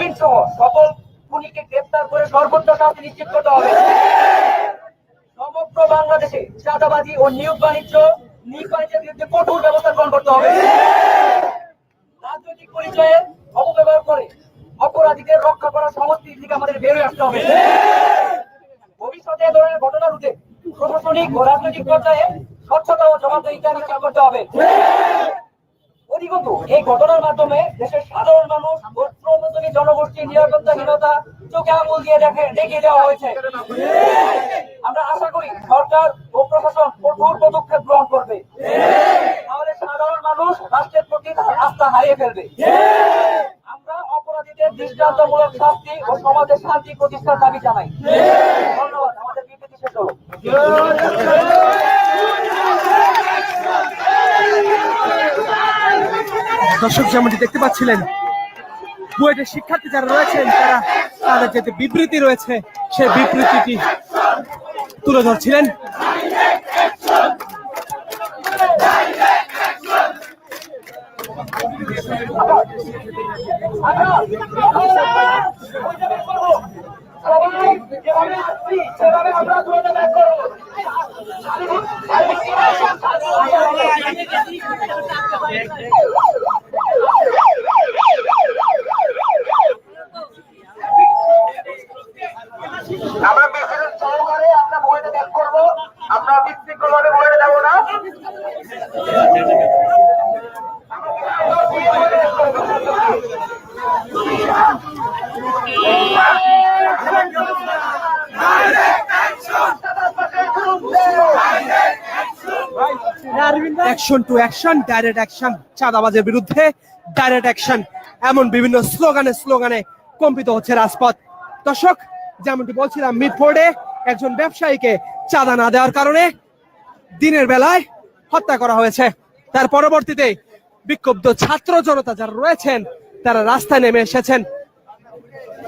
নবীন সহ সকল খুনিকে গ্রেপ্তার করে সর্বোচ্চ শাস্তি নিশ্চিত করতে হবে। সমগ্র বাংলাদেশে চাঁদাবাজি ও নিয়োগ বাণিজ্য, নিয়োগ বাণিজ্যের বিরুদ্ধে কঠোর ব্যবস্থা গ্রহণ করতে হবে। রাজনৈতিক পরিচয়ে অপব্যবহার করে অপরাধীদের রক্ষা করার সংস্কৃতি থেকে আমাদের বেরোয় আসতে হবে। ভবিষ্যতে এ ধরনের ঘটনা রুখে প্রশাসনিক ও রাজনৈতিক পর্যায়ে স্বচ্ছতা ও জবাবদিহিতা নিশ্চিত করতে হবে। অধিকত এই ঘটনার মাধ্যমে দেশের সাধারণ মানুষ ও জনগোষ্ঠীর নিরাপত্তাহীনতা চোখে আঙুল দিয়ে দেখে, দেখিয়ে দেওয়া হয়েছে। আমরা আশা করি সরকার ও প্রশাসন কঠোর পদক্ষেপ গ্রহণ করবে। তাহলে সাধারণ মানুষ রাষ্ট্রের প্রতি তার আস্থা হারিয়ে ফেলবে। আমরা অপরাধীদের দৃষ্টান্তমূলক শাস্তি ও সমাজের শান্তি প্রতিষ্ঠার দাবি জানাই। ধন্যবাদ। আমাদের বিবৃতি শেষ হলো। দর্শক যেমনটি দেখতে পাচ্ছিলেন, বুয়েটের শিক্ষার্থী যারা রয়েছেন, তারা তাদের যে বিবৃতি রয়েছে, সেই বিবৃতিটি তুলে ধরছিলেন। সবাই অ্যাকশন চাঁদাবাজের বিরুদ্ধে ডাইরেক্ট অ্যাকশন এমন বিভিন্ন স্লোগানে স্লোগানে কম্পিত হচ্ছে রাজপথ। দর্শক, যেমনটি বলছিলাম, মিডফোর্ডে একজন ব্যবসায়ীকে চাঁদা না দেওয়ার কারণে দিনের বেলায় হত্যা করা হয়েছে। তার পরবর্তীতে বিক্ষুব্ধ ছাত্র জনতা যারা রয়েছেন, তারা রাস্তায় নেমে এসেছেন।